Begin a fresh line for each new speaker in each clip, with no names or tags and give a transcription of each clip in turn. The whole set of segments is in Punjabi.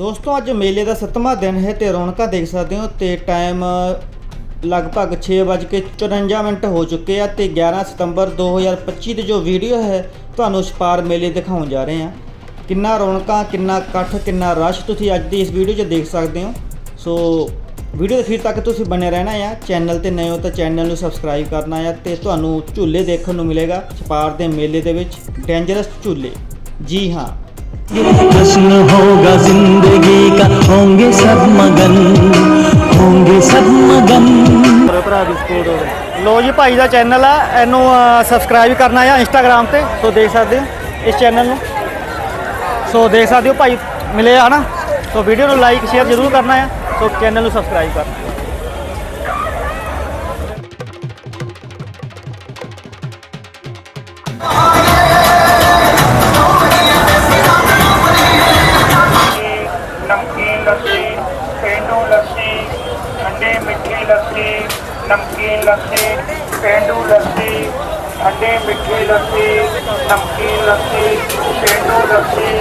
ਦੋਸਤੋ, ਅੱਜ ਮੇਲੇ ਦਾ 7ਵਾਂ ਦਿਨ ਹੈ ਤੇ ਰੌਣਕਾਂ ਦੇਖ ਸਕਦੇ ਹੋ ਤੇ ਟਾਈਮ ਲਗਭਗ 6:54 ਮਿੰਟ ਹੋ ਚੁੱਕੇ ਆ ਤੇ 11 ਸਤੰਬਰ 2025 ਦੀ ਜੋ ਵੀਡੀਓ ਹੈ, ਤੁਹਾਨੂੰ ਛਪਾਰ ਮੇਲੇ ਦਿਖਾਉਣ ਜਾ ਰਹੇ ਹਾਂ। ਕਿੰਨਾ ਰੌਣਕਾਂ, ਕਿੰਨਾ ਇਕੱਠ, ਕਿੰਨਾ ਰਸ਼ ਤੁਸੀਂ ਅੱਜ ਦੀ ਇਸ ਵੀਡੀਓ 'ਚ ਦੇਖ ਸਕਦੇ ਹੋ। ਸੋ ਵੀਡੀਓ ਦੇ ਅਖੀਰ ਤੱਕ ਤੁਸੀਂ ਬਣੇ ਰਹਿਣਾ ਆ। ਚੈਨਲ ਤੇ ਨਏ ਹੋ ਤਾਂ ਚੈਨਲ ਨੂੰ ਸਬਸਕ੍ਰਾਈਬ ਕਰਨਾ ਆ ਤੇ ਤੁਹਾਨੂੰ ਝੂਲੇ ਦੇਖਣ ਨੂੰ ਮਿਲੇਗਾ ਛਪਾਰ ਦੇ ਮੇਲੇ ਦੇ ਵਿੱਚ ਡੇਂਜਰਸ ਝੂਲੇ। ਜੀ ਹਾਂ।
प्रश्न होगा जिंदगी का होंगे सब मगन होंगे सब मगन
ਮੇਰੇ ਭਰਾ ਦੀ ਸਪੋਰਟ ਹੋਵੇ ਲੋ ਜੀ ਭਾਈ ਦਾ ਚੈਨਲ ਆ ਇਹਨੂੰ ਸਬਸਕ੍ਰਾਈਬ ਕਰਨਾ ਆ ਇੰਸਟਾਗ੍ਰam ਤੇ ਸੋ ਦੇਖ ਸਕਦੇ ਹੋ ਇਸ ਚੈਨਲ ਨੂੰ ਸੋ ਦੇਖ ਸਕਦੇ ਹੋ ਭਾਈ ਮਿਲੇ ਆ ਹਨਾ ਸੋ ਵੀਡੀਓ ਨੂੰ ਲਾਈਕ ਸ਼ੇਅਰ ਜ਼ਰੂਰ ਕਰਨਾ ਆ ਸੋ ਚੈਨਲ ਨੂੰ ਸਬਸਕ੍ਰਾਈਬ ਕਰਨਾ
ਨਮਕੀਨ ਲੱਸੀ ਪੇਂਡੂ ਲੱਸੀ ਠੰਡੇ ਮਿੱਠੀ ਲੱਸੀ ਨਮਕੀਨ ਲੱਸੀ ਪੇਂਡੂ ਲੱਸੀ।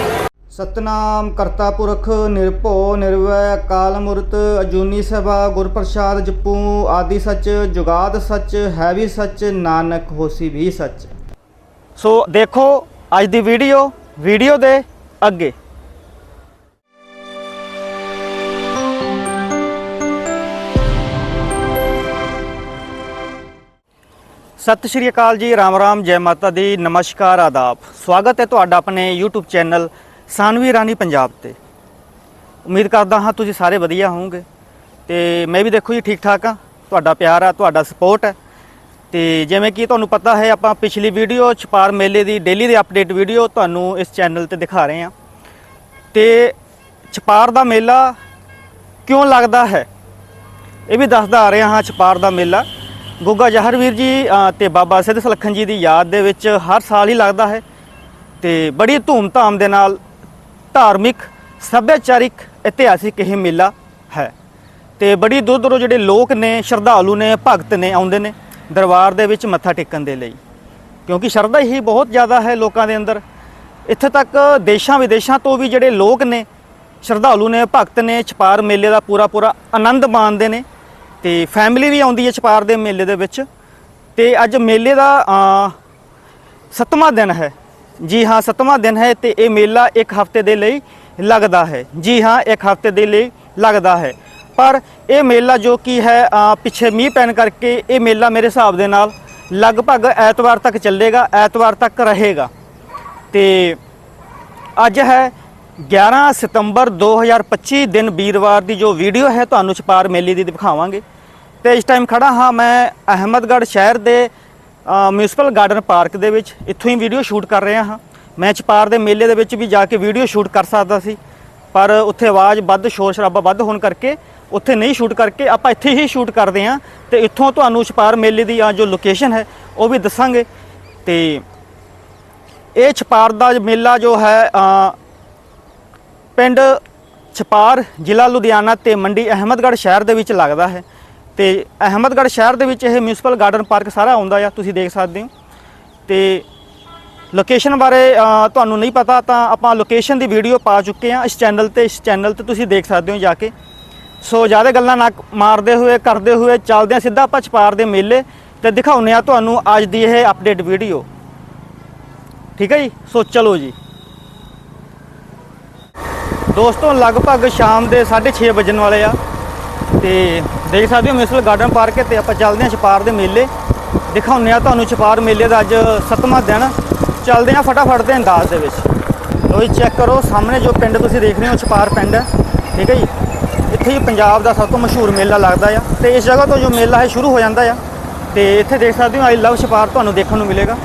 ਸਤਨਾਮ ਕਰਤਾ ਪੁਰਖ ਨਿਰਭਉ ਨਿਰਵੈ ਅਕਾਲ ਮੂਰਤ ਅਜੂਨੀ ਸਭਾ ਗੁਰ ਪ੍ਰਸਾਦ ਜਪੂ ਆਦਿ ਸੱਚ ਜੁਗਾਦ ਸੱਚ ਹੈ ਵੀ ਸੱਚ ਨਾਨਕ ਹੋਸੀ ਵੀ ਸੱਚ। ਸੋ ਦੇਖੋ ਅੱਜ ਦੀ ਵੀਡੀਓ ਵੀਡੀਓ ਦੇ ਅੱਗੇ। ਸਤਿ ਸ਼੍ਰੀ ਅਕਾਲ ਜੀ, ਰਾਮ ਰਾਮ, ਜੈ ਮਾਤਾ ਦੀ, ਨਮਸਕਾਰ, ਆਦਾਬ। ਸਵਾਗਤ ਹੈ ਤੁਹਾਡਾ ਆਪਣੇ YouTube ਚੈਨਲ ਸਾਨਵੀ ਰਾਣੀ ਪੰਜਾਬ ਤੇ। ਉਮੀਦ ਕਰਦਾ ਹਾਂ ਤੁਸੀਂ ਸਾਰੇ ਵਧੀਆ ਹੋਵੋਗੇ। ਤੇ ਮੈਂ ਵੀ ਦੇਖੋ ਜੀ ਠੀਕ ਠਾਕ ਆ ਤੁਹਾਡਾ ਪਿਆਰ ਆ, ਤੁਹਾਡਾ ਸਪੋਰਟ ਹੈ। ਤੇ ਜਿਵੇਂ ਕਿ ਤੁਹਾਨੂੰ ਪਤਾ ਹੈ, ਆਪਾਂ ਪਿਛਲੀ ਵੀਡੀਓ ਛਪਾਰ ਮੇਲੇ ਦੀ ਡੇਲੀ ਦੇ ਅਪਡੇਟ ਵੀਡੀਓ ਤੁਹਾਨੂੰ ਇਸ ਚੈਨਲ ਤੇ ਦਿਖਾ ਰਹੇ ਹਾਂ। ਤੇ ਛਪਾਰ ਦਾ ਮੇਲਾ ਕਿਉਂ ਲੱਗਦਾ ਹੈ? ਇਹ ਵੀ ਦੱਸਦਾ ਆ ਰਿਹਾ ਹਾਂ, ਛਪਾਰ ਦਾ ਮੇਲਾ। ਗੁੱਗਾ ਜਹਰਵੀਰ ਜੀ ਅ, ਤੇ ਬਾਬਾ ਸਿੱਧ ਸਲੱਖਣ ਜੀ ਦੀ ਯਾਦ ਦੇ ਵਿੱਚ ਹਰ ਸਾਲ ਹੀ ਲੱਗਦਾ ਹੈ ਤੇ ਬੜੀ ਧੂਮ-ਧਾਮ ਦੇ ਨਾਲ ਧਾਰਮਿਕ ਸੱਭਿਆਚਾਰਿਕ ਇਤਿਹਾਸਿਕ ਇਹ ਮੇਲਾ ਹੈ ਤੇ ਬੜੀ ਦੂਰ ਦੂਰੋਂ ਜਿਹੜੇ ਲੋਕ ਨੇ ਸ਼ਰਧਾਲੂ ਨੇ ਭਗਤ ਨੇ ਆਉਂਦੇ ਨੇ ਦਰਬਾਰ ਦੇ ਵਿੱਚ ਮੱਥਾ ਟੇਕਣ ਦੇ ਲਈ। ਕਿਉਂਕਿ ਸ਼ਰਧਾ ਹੀ ਬਹੁਤ ਜ਼ਿਆਦਾ ਹੈ ਲੋਕਾਂ ਦੇ ਅੰਦਰ। ਇੱਥੇ ਤੱਕ ਦੇਸ਼ਾਂ ਵਿਦੇਸ਼ਾਂ ਤੋਂ ਵੀ ਜਿਹੜੇ ਲੋਕ ਨੇ ਸ਼ਰਧਾਲੂ ਨੇ ਭਗਤ ਨੇ ਛਪਾਰ ਮੇਲੇ ਦਾ ਪੂਰਾ ਪੂਰਾ ਆਨੰਦ ਮਾਣਦੇ ਨੇ। ਤੇ ਫੈਮਿਲੀ ਵੀ ਆਉਂਦੀ ਹੈ ਛਪਾਰ ਦੇ ਮੇਲੇ ਦੇ ਵਿੱਚ। ਤੇ ਅੱਜ ਮੇਲੇ ਦਾ ਅ, ਸੱਤਵਾਂ ਦਿਨ ਹੈ। ਜੀ ਹਾਂ ਸੱਤਵਾਂ ਦਿਨ ਹੈ ਤੇ ਇਹ ਮੇਲਾ ਇੱਕ ਹਫ਼ਤੇ ਦੇ ਲਈ ਲੱਗਦਾ ਹੈ। ਜੀ ਹਾਂ ਇੱਕ ਹਫ਼ਤੇ ਦੇ ਲਈ ਲੱਗਦਾ ਹੈ। ਪਰ ਇਹ ਮੇਲਾ ਜੋ ਕੀ ਹੈ ਪਿੱਛੇ ਮੀਂਹ ਪੈਣ ਕਰਕੇ ਇਹ ਮੇਲਾ ਮੇਰੇ ਹਿਸਾਬ ਦੇ ਨਾਲ ਲਗਭਗ ਐਤਵਾਰ ਤੱਕ ਚੱਲੇਗਾ ਐਤਵਾਰ ਤੱਕ ਰਹੇਗਾ। ਤੇ ਅੱਜ ਹੈ 11 ਸਤੰਬਰ 2025 ਦਿਨ ਵੀਰਵਾਰ ਦੀ ਜੋ ਵੀਡੀਓ ਹੈ ਤੁਹਾਨੂੰ ਛਪਾਰ ਮੇਲੇ ਦੀ ਦਿਖਾਵਾਂਗੇ। ਤੇ ਇਸ ਟਾਈਮ ਖੜਾ ਹਾਂ ਮੈਂ ਅਹਿਮਦਗੜ੍ਹ ਸ਼ਹਿਰ ਦੇ ਮਿਊਨਿਸਪਲ ਗਾਰਡਨ ਪਾਰਕ ਦੇ ਵਿੱਚ। ਇੱਥੋਂ ਹੀ ਵੀਡੀਓ ਸ਼ੂਟ ਕਰ ਰਿਹਾ ਹਾਂ। ਮੈਂ ਛਪਾਰ ਦੇ ਮੇਲੇ ਦੇ ਵਿੱਚ ਵੀ ਜਾ ਕੇ ਵੀਡੀਓ ਸ਼ੂਟ ਕਰ ਸਕਦਾ ਸੀ। ਪਰ ਉੱਥੇ ਆਵਾਜ਼ ਵੱਧ, ਸ਼ੋਰ ਸ਼ਰਾਬਾ ਵੱਧ ਹੋਣ ਕਰਕੇ ਉੱਥੇ ਨਹੀਂ ਸ਼ੂਟ ਕਰਕੇ ਆਪਾਂ ਇੱਥੇ ਹੀ ਸ਼ੂਟ ਕਰਦੇ ਹਾਂ। ਤੇ ਇੱਥੋਂ ਤੁਹਾਨੂੰ ਛਪਾਰ ਮੇਲੇ ਦੀ ਆ ਜੋ ਲੋਕੇਸ਼ਨ ਹੈ, ਉਹ ਵੀ ਦੱਸਾਂਗੇ। ਤੇ ਇਹ ਛਪਾਰ ਦਾ ਮੇਲਾ ਜੋ ਹੈ ਪਿੰਡ ਛਪਾਰ ਜ਼ਿਲ੍ਹਾ ਲੁਧਿਆਣਾ ਤੇ ਮੰਡੀ ਅਹਿਮਦਗੜ੍ਹ ਸ਼ਹਿਰ ਦੇ ਵਿੱਚ ਲੱਗਦਾ ਹੈ। ਤੇ ਅਹਿਮਦਗੜ੍ਹ ਸ਼ਹਿਰ ਦੇ ਵਿੱਚ ਇਹ ਮਿਊਨਿਸਪਲ ਗਾਰਡਨ ਪਾਰਕ ਸਾਰਾ ਆਉਂਦਾ ਆ, ਤੁਸੀਂ ਦੇਖ ਸਕਦੇ ਹੋ। ਤੇ ਲੋਕੇਸ਼ਨ ਬਾਰੇ ਤੁਹਾਨੂੰ ਨਹੀਂ ਪਤਾ ਤਾਂ ਆਪਾਂ ਲੋਕੇਸ਼ਨ ਦੀ ਵੀਡੀਓ ਪਾ ਚੁੱਕੇ ਹਾਂ। ਇਸ ਚੈਨਲ ਤੇ, ਇਸ ਚੈਨਲ ਤੇ ਤੁਸੀਂ ਦੇਖ ਸਕਦੇ ਹੋ ਜਾ ਕੇ। ਸੋ ਜ਼ਿਆਦਾ ਗੱਲਾਂ ਨਾ ਮਾਰਦੇ ਹੋਏ, ਕਰਦੇ ਹੋਏ ਚੱਲਦੇ ਹਾਂ ਸਿੱਧਾ ਆਪਾਂ ਛਪਾਰ ਦੇ ਮੇਲੇ ਤੇ ਦਿਖਾਉਂਦੇ ਆ ਤੁਹਾਨੂੰ ਅੱਜ ਦੀ ਇਹ ਅਪਡੇਟ ਵੀਡੀਓ ਠੀਕ ਹੈ ਜੀ? ਸੋ ਚਲੋ ਜੀ। ਦੋਸਤੋ, ਲਗਭਗ ਸ਼ਾਮ ਦੇ 6:30 ਵਜਣ ਵਾਲੇ ਆ। ਤੇ ਦੇਖ ਸਕਦੇ ਹੋ ਮਿਊਨਿਸਪਲ ਗਾਰਡਨ ਪਾਰਕ ਤੇ ਆਪਾਂ ਚੱਲਦੇ ਹਾਂ ਛਪਾਰ ਦੇ ਮੇਲੇ। ਦਿਖਾਉਂਦੇ ਆ ਤੁਹਾਨੂੰ ਛਪਾਰ ਮੇਲੇ ਦਾ ਅੱਜ ਸੱਤਵਾਂ ਦਿਨ। ਚੱਲਦੇ ਆ ਫਟਾਫਟ ਦੇ ਅੰਦਾਜ਼ ਦੇ ਵਿੱਚ। ਲੋ ਜੀ ਚੈੱਕ ਕਰੋ, ਸਾਹਮਣੇ ਜੋ ਪਿੰਡ ਤੁਸੀਂ ਦੇਖ ਰਹੇ ਹੋ, ਛਪਾਰ ਪਿੰਡ ਹੈ। ਠੀਕ ਹੈ ਜੀ? ਇੱਥੇ ਹੀ ਪੰਜਾਬ ਦਾ ਸਭ ਤੋਂ ਮਸ਼ਹੂਰ ਮੇਲਾ ਲੱਗਦਾ ਆ। ਤੇ ਇਸ ਜਗ੍ਹਾ ਤੋਂ ਜੋ ਮੇਲਾ ਹੈ, ਸ਼ੁਰੂ ਹੋ ਜਾਂਦਾ ਆ। ਤੇ ਇੱਥੇ ਦੇਖ ਸਕਦੇ ਹੋ ਆਈ ਲਵ ਛਪਾਰ ਤੁਹਾਨੂੰ ਦੇਖਣ ਨੂੰ ਮਿਲੇਗਾ।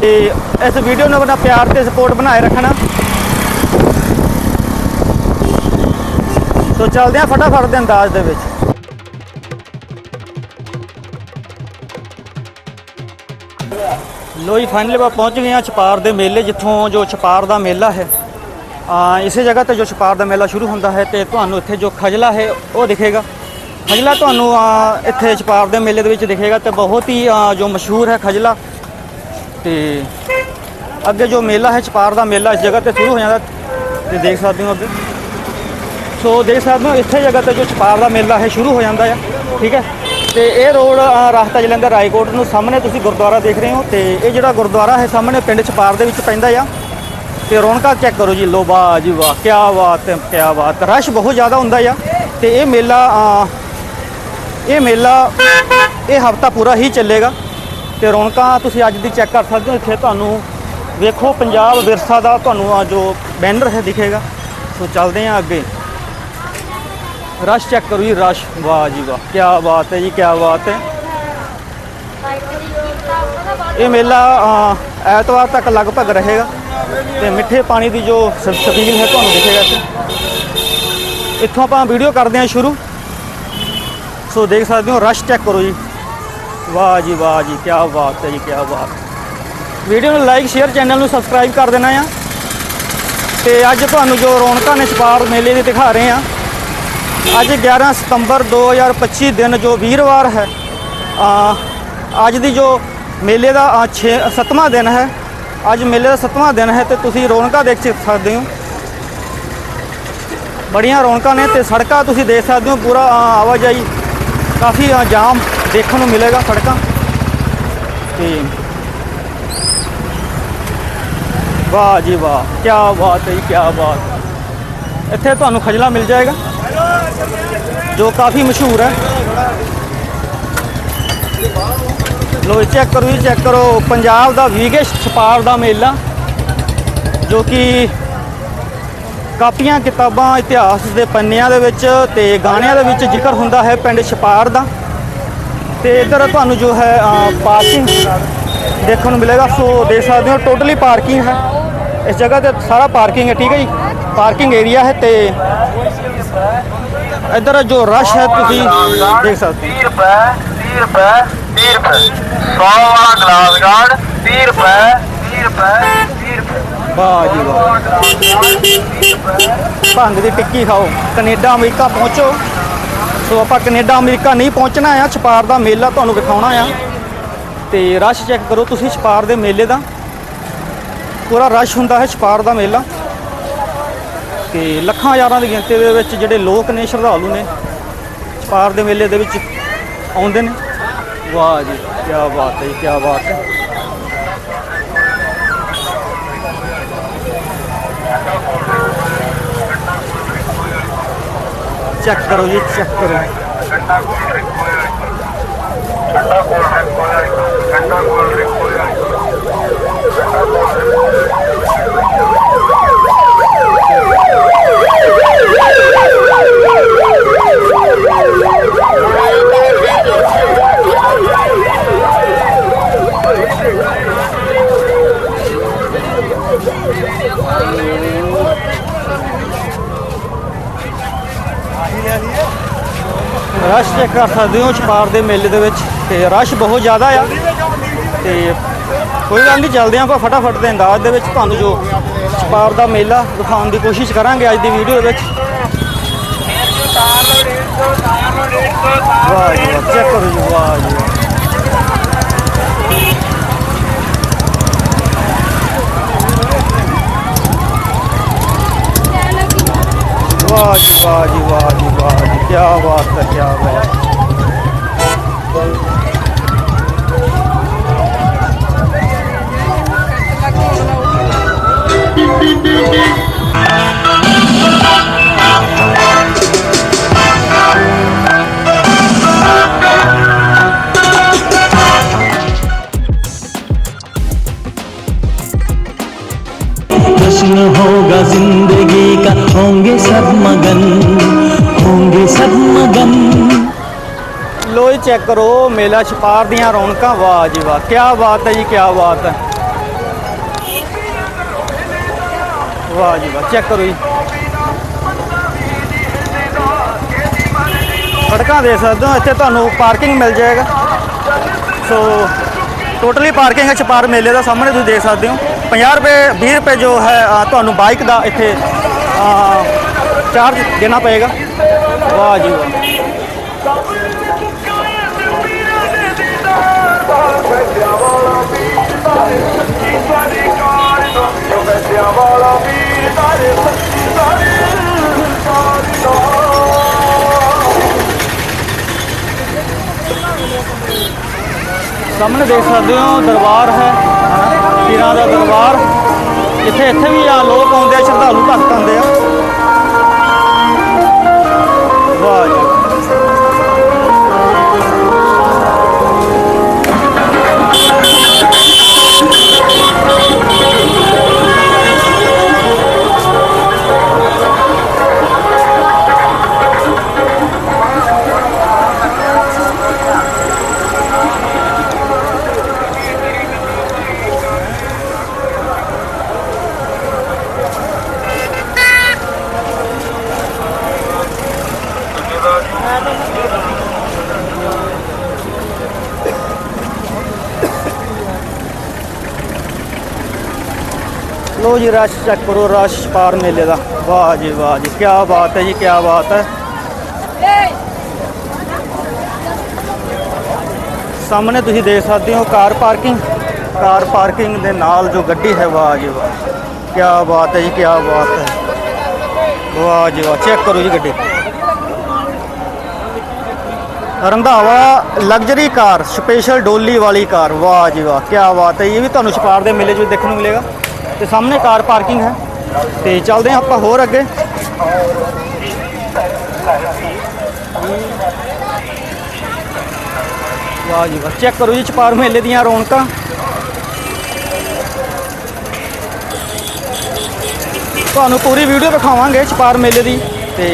ਤੇ ਇਸ ਵੀਡੀਓ ਨੂੰ ਆਪਣਾ ਪਿਆਰ ਤੇ ਸਪੋਰਟ ਬਣਾਏ ਰੱਖਣਾ। ਸੋ ਚੱਲਦੇ ਆ ਫਟਾਫਟ ਦੇ ਅੰਦਾਜ਼ ਦੇ ਵਿੱਚ। ਲੋ ਜੀ ਫਾਈਨਲੀ ਆਪਾਂ ਪਹੁੰਚ ਗਏ ਆ ਛਪਾਰ ਦੇ ਮੇਲੇ, ਜਿੱਥੋਂ ਜੋ ਛਪਾਰ ਦਾ ਮੇਲਾ ਹੈ। ਆ, ਇਸੇ ਜਗ੍ਹਾ ਤੇ ਜੋ ਛਪਾਰ ਦਾ ਮੇਲਾ ਸ਼ੁਰੂ ਹੁੰਦਾ ਹੈ ਤੇ ਤੁਹਾਨੂੰ ਇੱਥੇ ਜੋ ਖਜਲਾ ਹੈ, ਉਹ ਦਿਖੇਗਾ। ਖਜਲਾ ਤੁਹਾਨੂੰ ਇੱਥੇ ਛਪਾਰ ਦੇ ਮੇਲੇ ਦੇ ਵਿੱਚ ਦਿਖੇਗਾ ਤੇ ਬਹੁਤ ਹੀ ਜੋ ਮਸ਼ਹੂਰ ਹੈ ਖਜਲਾ। ਤੇ ਅੱਗੇ ਜੋ ਮੇਲਾ ਹੈ, ਛਪਾਰ ਦਾ ਮੇਲਾ ਇਸ ਜਗ੍ਹਾ ਤੇ ਸ਼ੁਰੂ ਹੋ ਜਾਂਦਾ ਤੇ ਦੇਖ ਸਕਦੇ ਹੋ ਅੱਗੇ। ਸੋ ਦੇਖ ਸਕਦੇ ਹੋ ਇੱਥੇ ਜਗ੍ਹਾ ਤੇ ਜੋ ਛਪਾਰ ਦਾ ਮੇਲਾ ਹੈ ਸ਼ੁਰੂ ਹੋ ਜਾਂਦਾ ਆ, ਠੀਕ ਹੈ? ਤੇ ਇਹ ਰੋਡ ਰਸਤਾ ਜਲੰਧਰ ਰਾਏਕੋਟ ਨੂੰ ਸਾਹਮਣੇ ਤੁਸੀਂ ਗੁਰਦੁਆਰਾ ਦੇਖ ਰਹੇ ਹੋ ਤੇ ਇਹ ਜਿਹੜਾ ਗੁਰਦੁਆਰਾ ਹੈ ਸਾਹਮਣੇ ਪਿੰਡ ਛਪਾਰ ਦੇ ਵਿੱਚ ਪੈਂਦਾ ਆ। ਤੇ ਰੌਣਕਾਂ ਚੈੱਕ ਕਰੋ ਜੀ, ਲੋ ਵਾਹ ਜੀ ਵਾਹ ਕੀ ਬਾਤ ਹੈ ਕੀ ਬਾਤ। ਰਸ਼ ਬਹੁਤ ਜ਼ਿਆਦਾ ਹੁੰਦਾ ਆ ਤੇ ਇਹ ਮੇਲਾ ਇਹ ਮੇਲਾ ਇਹ ਹਫਤਾ ਪੂਰਾ ਹੀ ਚੱਲੇਗਾ ਤੇ ਰੌਣਕਾਂ ਤੁਸੀਂ ਅੱਜ ਦੀ ਚੈੱਕ ਕਰ ਸਕਦੇ ਹੋ। ਇੱਥੇ ਤੁਹਾਨੂੰ ਵੇਖੋ, ਪੰਜਾਬ ਵਿਰਸਾ ਦਾ ਤੁਹਾਨੂੰ ਆ ਜੋ ਬੈਨਰ ਹੈ ਦਿਖੇਗਾ। ਸੋ ਚੱਲਦੇ ਹਾਂ ਅੱਗੇ। ਰਸ਼ ਚੈੱਕ ਕਰੋ ਜੀ, ਰਸ਼। ਵਾਹ ਜੀ ਵਾਹ ਕੀ ਬਾਤ ਹੈ ਜੀ ਕੀ ਬਾਤ ਹੈ। ਇਹ ਮੇਲਾ ਐਤਵਾਰ ਤੱਕ ਲਗਭਗ ਰਹੇਗਾ। ਤੇ ਮਿੱਠੇ ਪਾਣੀ ਦੀ ਜੋ ਸ- ਹੈ, ਤੁਹਾਨੂੰ ਦਿਖੇਗਾ ਇੱਥੇ। ਇੱਥੋਂ ਆਪਾਂ ਵੀਡੀਓ ਕਰਦੇ ਹਾਂ ਸ਼ੁਰੂ। ਸੋ ਦੇਖ ਸਕਦੇ ਹੋ, ਰਸ਼ ਚੈੱਕ ਕਰੋ ਜੀ। ਵਾਹ ਜੀ ਵਾਹ ਜੀ ਕੀ ਬਾਤ ਹੈ ਜੀ ਕੀ ਬਾਤ। ਵੀਡੀਓ ਨੂੰ ਲਾਈਕ ਸ਼ੇਅਰ ਚੈਨਲ ਨੂੰ ਸਬਸਕ੍ਰਾਈਬ ਕਰ ਦੇਣਾ ਆ। ਤੇ ਅੱਜ ਤੁਹਾਨੂੰ ਜੋ ਰੌਣਕਾਂ ਨੇ ਛਪਾਰ ਮੇਲੇ ਦੀ ਦਿਖਾ ਰਹੇ ਆ ਅੱਜ 11 ਸਤੰਬਰ 2025 ਦਿਨ ਜੋ ਵੀਰਵਾਰ ਹੈ ਅੱਜ ਦੀ ਜੋ ਮੇਲੇ ਦਾ 6 ਸੱਤਵਾਂ ਦਿਨ ਹੈ, ਅੱਜ ਮੇਲੇ ਦਾ ਸੱਤਵਾਂ ਦਿਨ ਹੈ ਤੇ ਤੁਸੀਂ ਰੌਣਕਾਂ ਦੇਖ ਸਕਦੇ ਹੋ। ਬੜੀਆਂ ਰੌਣਕਾਂ ਨੇ ਤੇ ਸੜਕਾਂ ਤੁਸੀਂ ਦੇਖ ਸਕਦੇ ਹੋ, ਪੂਰਾ ਆਵਾਜਾਈ ਕਾਫੀ ਜਾਮ ਦੇਖਣ ਨੂੰ ਮਿਲੇਗਾ ਸੜਕਾਂ। ਤੇ ਵਾਹ ਜੀ ਵਾਹ ਕੀ ਬਾਤ ਹੈ ਜੀ ਕੀ ਬਾਤ। ਇੱਥੇ ਤੁਹਾਨੂੰ ਖਜਲਾ ਮਿਲ ਜਾਏਗਾ। ਜੋ ਕਾਫੀ ਮਸ਼ਹੂਰ ਹੈ। ਲੋ ਚੈੱਕ ਕਰੋ ਜੀ ਚੈੱਕ ਕਰੋ। ਪੰਜਾਬ ਦਾ ਵੀਗੇ ਛਪਾਰ ਦਾ ਮੇਲਾ, ਜੋ ਕਿ ਕਾਪੀਆਂ, ਕਿਤਾਬਾਂ, ਇਤਿਹਾਸ ਦੇ ਪੰਨਿਆਂ ਦੇ ਵਿੱਚ ਤੇ ਗਾਣਿਆਂ ਦੇ ਵਿੱਚ ਜ਼ਿਕਰ ਹੁੰਦਾ ਹੈ ਪਿੰਡ ਛਪਾਰ ਦਾ। ਤੇ ਇੱਧਰ ਤੁਹਾਨੂੰ ਜੋ ਹੈ ਪਾਰਕਿੰਗ ਦੇਖਣ ਨੂੰ ਮਿਲੇਗਾ। ਸੋ ਦੇਖ ਸਕਦੇ ਹੋ ਟੋਟਲੀ ਪਾਰਕਿੰਗ ਹੈ। ਇਸ ਜਗ੍ਹਾ ਤੇ ਸਾਰਾ ਪਾਰਕਿੰਗ ਹੈ, ਠੀਕ ਹੈ ਜੀ। ਪਾਰਕਿੰਗ ਏਰੀਆ ਹੈ ਤੇ ਇੱਧਰ ਜੋ ਰਸ਼ ਹੈ ਤੁਸੀਂ ਦੇਖ ਸਕਦੇ
30 ਰੁਪਏ 30 ਰੁਪਏ 30 ਰੁਪਏ। 100 ਵਾਲਾ ਗਲਾਸ ਗਾਰਡ 30 ਰੁਪਏ 30 ਰੁਪਏ 30 ਰੁਪਏ।
ਵਾਹ ਜੀ ਵਾਹ। ਭੰਗ ਦੀ ਟਿੱਕੀ ਖਾਓ। ਕੈਨੇਡਾ ਅਮਰੀਕਾ ਪਹੁੰਚੋ। ਸੋ ਆਪਾਂ ਕੈਨੇਡਾ ਅਮਰੀਕਾ ਨਹੀਂ ਪਹੁੰਚਣਾ ਆ। ਛਪਾਰ ਦਾ ਮੇਲਾ ਤੁਹਾਨੂੰ ਦਿਖਾਉਣਾ ਆ। ਤੇ ਰਸ਼ ਚੈੱਕ ਕਰੋ ਤੁਸੀਂ ਛਪਾਰ ਦੇ ਮੇਲੇ ਦਾ। ਪੂਰਾ ਰਸ਼ ਹੁੰਦਾ ਹੈ ਛਪਾਰ ਦਾ ਮੇਲਾ। ਤੇ ਲੱਖਾਂ ਹਜ਼ਾਰਾਂ ਦੀ ਗਿਣਤੀ ਦੇ ਵਿੱਚ ਜਿਹੜੇ ਲੋਕ ਨੇ ਸ਼ਰਧਾਲੂ ਨੇ ਛਪਾਰ ਦੇ ਮੇਲੇ ਦੇ ਵਿੱਚ ਆਉਂਦੇ ਨੇ। ਵਾਹ ਜੀ ਕੀ ਬਾਤ ਹੈ ਜੀ, ਕੀ ਬਾਤ ਹੈ। ਚੈੱਕ ਕਰੋ ਜੀ ਚੈੱਕ ਕਰੋ।
ਠੰਡਾ ਕੋਲ ਰੱਖੋ
ਰਸ਼ ਚੈੱਕ ਕਰ ਸਕਦੇ ਹੋ ਛਪਾਰ ਦੇ ਮੇਲੇ ਦੇ ਵਿੱਚ। ਤੇ ਰਸ਼ ਬਹੁਤ ਜ਼ਿਆਦਾ ਆ। ਤੇ ਕੋਈ ਗੱਲ ਨਹੀਂ, ਚੱਲਦੇ ਹਾਂ ਆਪਾਂ ਫਟਾਫਟ ਦੇ ਅੰਦਾਜ਼ ਦੇ ਵਿੱਚ ਤੁਹਾਨੂੰ ਜੋ ਛਪਾਰ ਦਾ ਮੇਲਾ ਦਿਖਾਉਣ ਦੀ ਕੋਸ਼ਿਸ਼ ਕਰਾਂਗੇ ਅੱਜ ਦੀ ਵੀਡੀਓ ਦੇ ਵਿੱਚ। ਵਾਹ ਜੀ, ਵਾਹ, ਚੈੱਕ ਕਰੋ ਜੀ ਵਾਹ ਜੀ ਵਾਹ ਜੀ। ਵਾਹ ਜੀ ਵਾਹ ਜੀ ਵਾਹ ਜੀ। ਕੀ ਬਾਤ ਹੈ ਕੀ ਬਾਤ ਹੈ
प्रश्न होगा जिंदगी का होंगे सब मगन ਹੋਣਗੇ ਸਭ
ਮਗਨ। ਲੋਈ ਚੈੱਕ ਕਰੋ, ਮੇਲਾ ਛਪਾਰ ਦੀਆਂ ਰੌਣਕਾਂ, ਵਾਹ ਜੀ ਵਾਹ ਕੀ ਬਾਤ ਹੈ ਜੀ ਕੀ ਬਾਤ ਹੈ। ਵਾਹ ਜੀ ਵਾਹ, ਚੈੱਕ ਕਰੋ ਜੀ। ਸੜਕਾਂ ਦੇ ਸਕਦੇ ਹੋ, ਇੱਥੇ ਤੁਹਾਨੂੰ ਪਾਰਕਿੰਗ ਮਿਲ ਜਾਏਗਾ। ਸੋ ਟੋਟਲੀ ਪਾਰਕਿੰਗ ਹੈ, ਛਪਾਰ ਮੇਲੇ ਦਾ ਸਾਹਮਣੇ ਤੁਸੀਂ ਦੇਖ ਸਕਦੇ ਹੋ। 50 ਰੁਪਏ 20 ਰੁਪਏ ਜੋ ਹੈ ਤੁਹਾਨੂੰ ਬਾਈਕ ਦਾ ਇੱਥੇ ਚਾਰਜ ਦੇਣਾ ਪਏਗਾ। ਜੀ ਸਾਹਮਣੇ ਦੇਖ ਸਕਦੇ ਹੋ, ਦਰਬਾਰ ਹੈ, ਪੀਰਾਂ ਦਾ ਦਰਬਾਰ। ਇੱਥੇ ਇੱਥੇ ਵੀ ਆ ਲੋਕ ਆਉਂਦੇ ਆ, ਸ਼ਰਧਾਲੂ ਭਗਤ ਆਉਂਦੇ ਆ। ਵਾਹ ਜੀ ਰਸ਼ ਚੈੱਕ ਕਰੋ, ਰਸ਼ ਪਾਰ ਮੇਲੇ ਦਾ। ਵਾਹ ਜੀ ਵਾਹ ਜੀ ਕੀ ਬਾਤ ਹੈ ਜੀ ਕੀ ਬਾਤ ਹੈ। ਸਾਹਮਣੇ ਤੁਸੀਂ ਦੇਖ ਸਕਦੇ ਹੋ ਕਾਰ ਪਾਰਕਿੰਗ। ਕਾਰ ਪਾਰਕਿੰਗ ਦੇ ਨਾਲ ਜੋ ਗੱਡੀ ਹੈ, ਵਾਹ ਜੀ, ਵਾਹ। ਕੀ ਬਾਤ ਹੈ ਜੀ ਕੀ ਬਾਤ ਹੈ। ਵਾਹ ਜੀ, ਵਾਹ ਚੈੱਕ ਕਰੋ ਜੀ ਗੱਡੀ। ਰੰਧਾਵਾ ਲਗਜ਼ਰੀ ਕਾਰ ਸਪੈਸ਼ਲ ਡੋਲੀ ਵਾਲੀ ਕਾਰ। ਵਾਹ ਜੀ, ਵਾਹ ਕੀ ਬਾਤ ਹੈ ਇਹ ਵੀ ਤੁਹਾਨੂੰ ਛਪਾਰ ਦੇ ਮੇਲੇ 'ਚ ਵੀ ਦੇਖਣ ਨੂੰ ਮਿਲੇਗਾ। ਤੇ ਸਾਹਮਣੇ ਕਾਰ ਪਾਰਕਿੰਗ ਹੈ। ਤੇ ਚੱਲਦੇ ਹਾਂ ਆਪਾਂ ਹੋਰ ਅੱਗੇ। ਵਾਹ ਜੀ ਵਾਹ ਚੈੱਕ ਕਰੋ ਜੀ ਚਪਾਰ ਮੇਲੇ ਦੀਆਂ ਰੌਣਕਾਂ। ਤੁਹਾਨੂੰ ਪੂਰੀ ਵੀਡੀਓ ਦਿਖਾਵਾਂਗੇ ਚਪਾਰ ਮੇਲੇ ਦੀ ਤੇ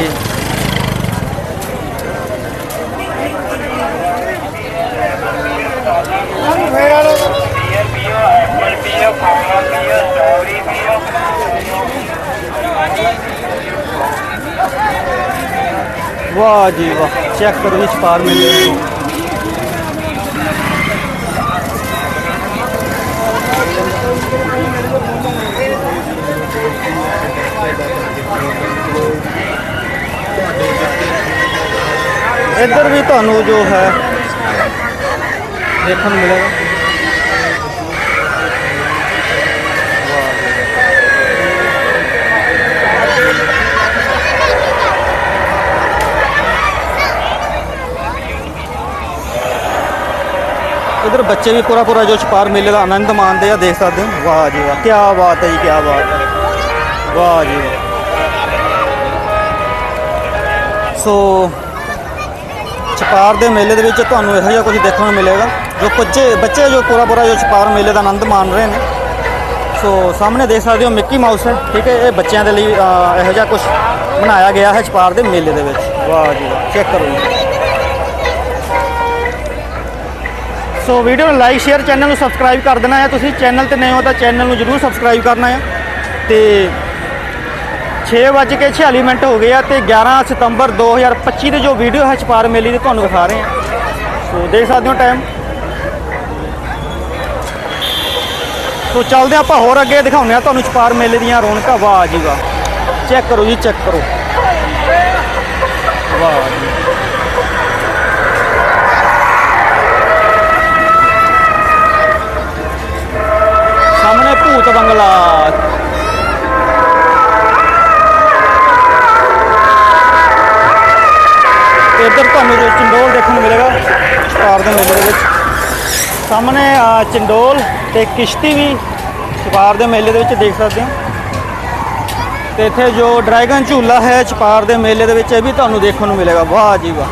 ਵਾਹ ਜੀ ਵਾਹ ਚੈੱਕ ਕਰੋ ਜੀ ਛਪਾਰ ਮੇਲੇ ਦੀ ਇੱਧਰ ਵੀ ਤੁਹਾਨੂੰ ਜੋ ਹੈ ਦੇਖਣ ਨੂੰ ਇਧਰ ਬੱਚੇ ਵੀ ਪੂਰਾ ਪੂਰਾ ਜੋ ਛਪਾਰ ਮੇਲੇ ਦਾ ਆਨੰਦ ਮਾਣਦੇ ਆ, ਦੇਖ ਸਕਦੇ ਹੋ। ਵਾਹ ਜੀ ਵਾਹ ਕੀ ਬਾਤ ਹੈ ਜੀ ਕੀ ਬਾਤ ਹੈ। ਵਾਹ ਜੀ ਵਾਹ। ਸੋ ਛਪਾਰ ਦੇ ਮੇਲੇ ਦੇ ਵਿੱਚ ਤੁਹਾਨੂੰ ਇਹੋ ਜਿਹਾ ਕੁਝ ਦੇਖਣ ਨੂੰ ਮਿਲੇਗਾ, ਜੋ ਬੱਚੇ ਬੱਚੇ ਜੋ ਪੂਰਾ ਪੂਰਾ ਜੋ ਛਪਾਰ ਮੇਲੇ ਦਾ ਆਨੰਦ ਮਾਣ ਰਹੇ ਨੇ। ਸੋ ਸਾਹਮਣੇ ਦੇਖ ਸਕਦੇ ਹੋ, ਮਿੱਕੀ ਮਾਊਸ ਹੈ, ਠੀਕ ਹੈ, ਇਹ ਬੱਚਿਆਂ ਦੇ ਲਈ ਇਹੋ ਜਿਹਾ ਕੁਝ ਬਣਾਇਆ ਗਿਆ ਹੈ ਛਪਾਰ ਦੇ ਮੇਲੇ ਦੇ ਵਿੱਚ। ਵਾਹ ਜੀ ਵਾਹ, ਚੈੱਕ ਕਰੋ ਜੀ। ਸੋ ਵੀਡੀਓ ਨੂੰ ਲਾਈਕ, ਸ਼ੇਅਰ, ਚੈਨਲ ਨੂੰ ਸਬਸਕ੍ਰਾਈਬ ਕਰ ਦੇਣਾ ਹੈ ਤੁਸੀਂ ਚੈਨਲ ਤੇ ਨਵੇਂ ਹੋ ਤਾਂ ਚੈਨਲ ਨੂੰ ਜਰੂਰ ਸਬਸਕ੍ਰਾਈਬ ਕਰਨਾ ਹੈ ਤੇ 6:46 ਮਿੰਟ ਹੋ ਗਏ ਆ ਤੇ 11 ਸਤੰਬਰ 2025 ਦੇ ਜੋ ਵੀਡੀਓ ਹੈ, ਛਪਾਰ ਮੇਲੇ ਦੀ ਤੁਹਾਨੂੰ ਦਿਖਾ ਰਹੇ ਹਾਂ ਸੋ ਦੇਖ ਸਕਦੇ ਹੋ ਟਾਈਮ ਸੋ ਚੱਲਦੇ ਹਾਂ ਆਪਾਂ ਹੋਰ ਅੱਗੇ ਦਿਖਾਉਂਦੇ ਆ ਤੁਹਾਨੂੰ ਛਪਾਰ ਮੇਲੇ ਦੀਆਂ ਰੌਣਕਾਂ। ਵਾਹ ਜੀ ਵਾਹ। ਚੈੱਕ ਕਰੋ ਜੀ, ਚੈੱਕ ਕਰੋ। ਵਾਹ ਜੀ। ਭੂਤ ਬੰਗਲਾ ਇੱਧਰ ਤੁਹਾਨੂੰ ਜੋ ਚੰਡੋਲ ਦੇਖਣ ਨੂੰ ਮਿਲੇਗਾ ਛਪਾਰ ਦੇ ਮੇਲੇ ਦੇ ਵਿੱਚ। ਸਾਹਮਣੇ ਚੰਡੋਲ ਤੇ ਕਿਸ਼ਤੀ ਵੀ ਚਪਾਰ ਦੇ ਮੇਲੇ ਦੇ ਵਿੱਚ ਦੇਖ ਸਕਦੇ ਹੋ। ਤੇ ਇੱਥੇ ਜੋ ਡਰੈਗਨ ਝੂਲਾ ਹੈ ਚਪਾਰ ਦੇ ਮੇਲੇ ਦੇ ਵਿੱਚ, ਇਹ ਵੀ ਤੁਹਾਨੂੰ ਦੇਖਣ ਨੂੰ ਮਿਲੇਗਾ। ਵਾਹ ਜੀ ਵਾਹ।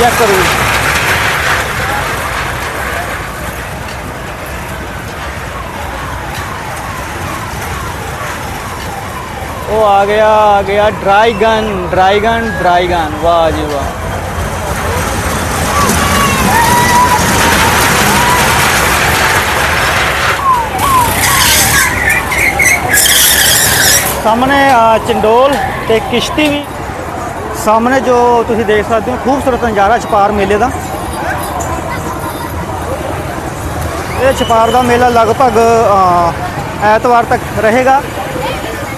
ਚੈੱਕ ਕਰੋ ਉਹ ਆ ਗਿਆ ਆ ਗਿਆ ਡਰਾਈਗਨ ਡਰਾਈਗਨ ਡਰਾਈਗਨ ਵਾਹ ਜੀ ਵਾਹ। ਸਾਹਮਣੇ ਚੰਡੋਲ ਤੇ ਕਿਸ਼ਤੀ ਵੀ। ਸਾਹਮਣੇ ਜੋ ਤੁਸੀਂ ਦੇਖ ਸਕਦੇ ਹੋ, ਖੂਬਸੂਰਤ ਨਜ਼ਾਰਾ ਛਪਾਰ ਮੇਲੇ ਦਾ। ਇਹ ਛਪਾਰ ਦਾ ਮੇਲਾ ਲਗਭਗ ਐਤਵਾਰ ਤੱਕ ਰਹੇਗਾ।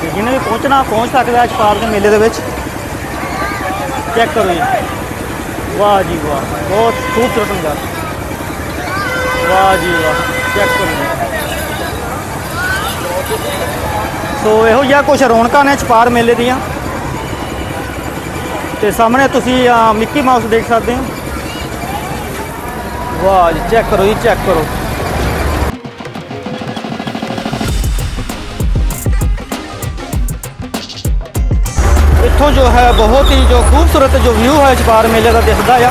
ਜਿਹਨੇ ਵੀ ਪਹੁੰਚਣਾ ਪਹੁੰਚ ਸਕਦਾ ਹੈ ਛਪਾਰ ਦੇ ਮੇਲੇ ਦੇ ਵਿੱਚ। ਚੈੱਕ ਕਰੋ ਜੀ। ਵਾਹ ਜੀ ਵਾਹ ਬਹੁਤ ਖੂਬਸੂਰਤ ਨਜ਼ਾਰਾ। ਵਾਹ ਜੀ ਵਾਹ ਚੈੱਕ ਕਰੋ ਜੀ। ਸੋ ਇਹੋ ਜਿਹਾ ਕੁਝ ਰੌਣਕਾਂ ਨੇ ਛਪਾਰ ਮੇਲੇ ਦੀਆਂ। ਤੇ ਸਾਹਮਣੇ ਤੁਸੀਂ ਅਹ, ਮਿੱਕੀ ਮਾਊਸ ਦੇਖ ਸਕਦੇ ਹੋ। ਵਾਹ ਜੀ ਚੈੱਕ ਕਰੋ ਜੀ ਚੈੱਕ ਕਰੋ। ਇੱਥੋਂ ਜੋ ਹੈ ਬਹੁਤ ਹੀ ਜੋ ਖੂਬਸੂਰਤ ਜੋ ਵਿਊ ਹੈ ਛਪਾਰ ਮੇਲੇ ਦਾ ਦਿਖਦਾ ਆ।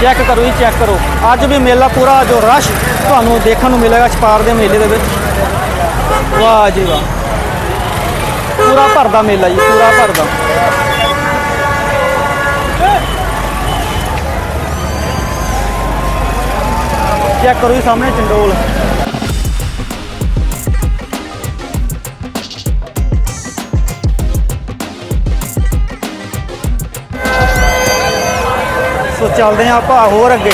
ਚੈੱਕ ਕਰੋ ਜੀ ਚੈੱਕ ਕਰੋ। ਅੱਜ ਵੀ ਮੇਲਾ ਪੂਰਾ ਜੋ ਰਸ਼ ਤੁਹਾਨੂੰ ਦੇਖਣ ਨੂੰ ਮਿਲੇਗਾ ਛਪਾਰ ਦੇ ਮੇਲੇ ਦੇ ਵਿੱਚ। ਵਾਹ ਜੀ ਵਾਹ। ਪੂਰਾ ਭਰਦਾ ਮੇਲਾ ਜੀ, ਪੂਰਾ ਭਰਦਾ ਚੈੱਕ ਕਰੋ ਜੀ, ਸਾਹਮਣੇ ਚੰਡੋਲ। ਚੱਲਦੇ ਹਾਂ ਆਪਾਂ ਹੋਰ ਅੱਗੇ।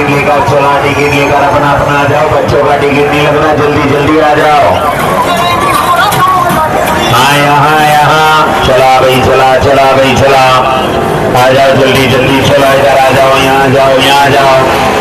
टिकट लेकर चला टिकट लेकर अपना अपना आ जाओ बच्चों का टिकट नहीं लगना जल्दी जल्दी आ जाओ हाँ यहाँ यहाँ चला भाई चला चला भाई चला आ जाओ जल्दी जल्दी चलो इधर आ जाओ यहाँ जाओ यहाँ जाओ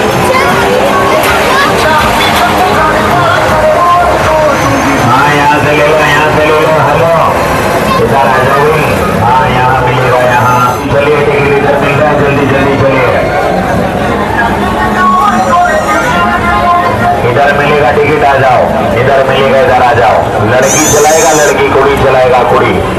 आ जाओ इधर मिलेगा इधर आ जाओ लड़की चलाएगा लड़की कुड़ी चलाएगा कुड़ी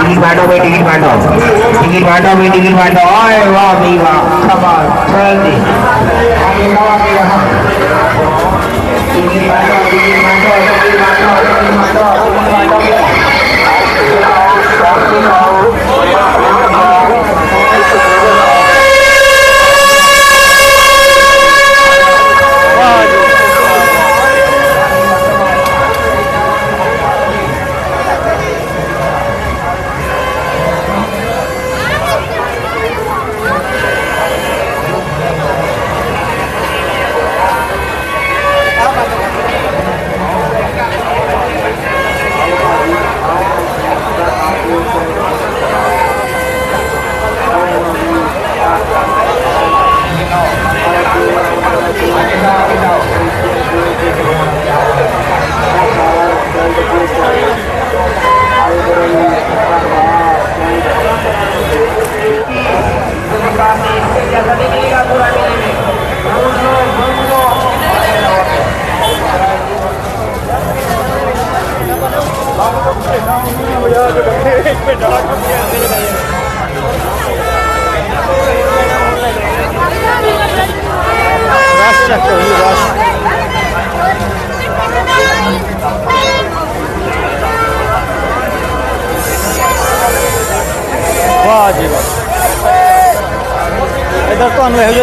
टिकट बांटो भाई, टिकट बांटो। टिकट बांटो भाई, टिकट बांटो। ओए वाह भाई वाह सोयल जी। आगे जाओ आगे यहाँ टिकट बांटो टिकट बांटो टिकट बांटो टिकट बांटो।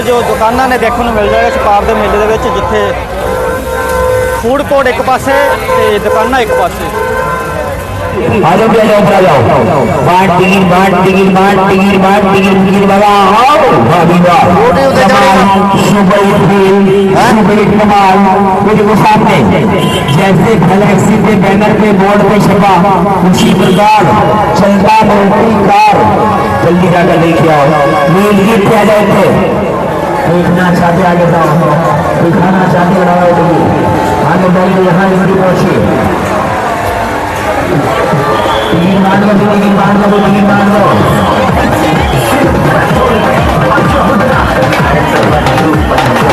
ਜੋ ਦੁਕਾਨਾਂ ਨੇ ਦੇਖਣ ਨੂੰ ਮਿਲ ਜਾਏਗਾ ਛਪਾਰ ਦੇ ਮੇਲੇ ਦੇ ਵਿੱਚ ਜਿੱਥੇ ਫੂਡ ਕੋਰਟ ਇੱਕ ਪਾਸੇ ਤੇ ਦੁਕਾਨਾਂ ਇੱਕ ਪਾਸੇ
आ जाओ भैया जाओ ऊपर आ जाओ बाट टिकट बाट टिकट बाट टिकट बाट टिकट टिकट बाबा आओ भाभी वाह कमाल सुपर हिट सुपर हिट कमाल ये देखो सामने जैसे गैलेक्सी के बैनर पे बोर्ड पे छपा उसी प्रकार चलता मोटी कार जल्दी जाकर लेके आओ नील गीत क्या जाए थे देखना चाहते आगे जाओ दिखाना चाहते बढ़ाओ आगे बढ़िए यहाँ जल्दी पहुंचिए टिकट मान लो टिकट मान लो टिकट मान लो
ਬਾਕੀ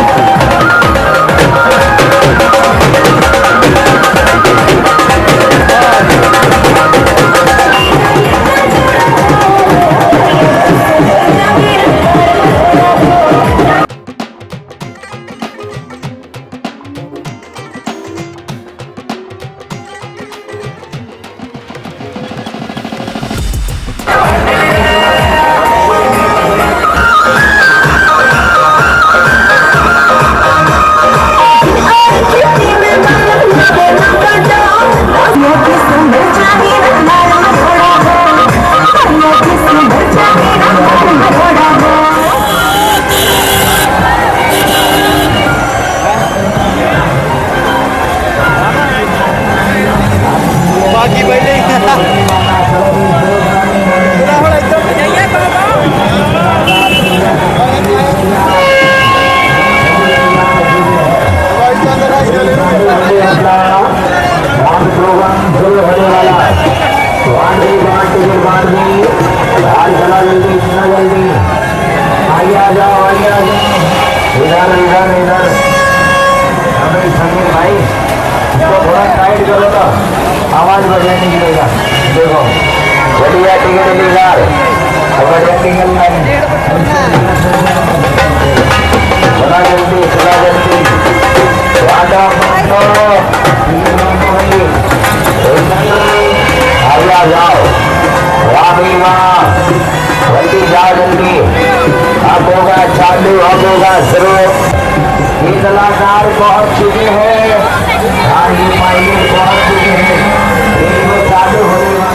बांट दी बांट टिकट बांट दी हाल चला जल्दी इतना जल्दी आगे आ जाओ आगे आ जाओ इधर इधर इधर अरे समीर भाई इसको थोड़ा टाइट करो तो आवाज बढ़िया निकलेगा देखो बढ़िया टिकट निकाल बढ़िया टिकट लाइन थोड़ा जल्दी थोड़ा जल्दी बांटो बांटो आ जाओ। वाह जल्दी जाओ जल्दी अब होगा चालू अब होगा शुरू ये कलाकार बहुत चुके हैं। हाँ ये माइलेज बहुत चुके हैं। वो चालू होने वाली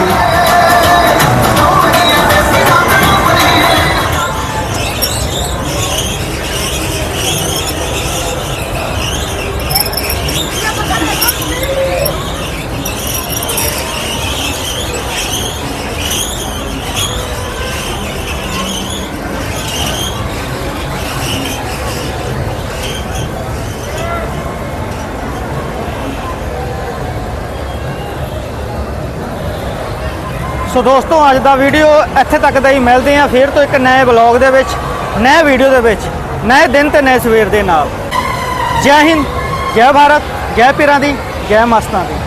ਸੋ ਦੋਸਤੋ, ਅੱਜ ਦਾ ਵੀਡੀਓ ਇੱਥੇ ਤੱਕ ਦਾ ਹੀ ਮਿਲਦੇ ਆ ਫਿਰ ਤੋਂ ਇੱਕ ਨਵੇਂ ਬਲੌਗ ਦੇ ਵਿੱਚ, ਨਵੇਂ ਵੀਡੀਓ ਦੇ ਵਿੱਚ, ਨਵੇਂ ਦਿਨ ਤੇ ਨਵੇਂ ਸਵੇਰ ਦੇ ਨਾਲ। ਜੈ ਹਿੰਦ, ਜੈ ਭਾਰਤ, ਜੈ ਪੀਰਾਂ ਦੀ, ਜੈ ਮਸਤਾਂ ਦੀ।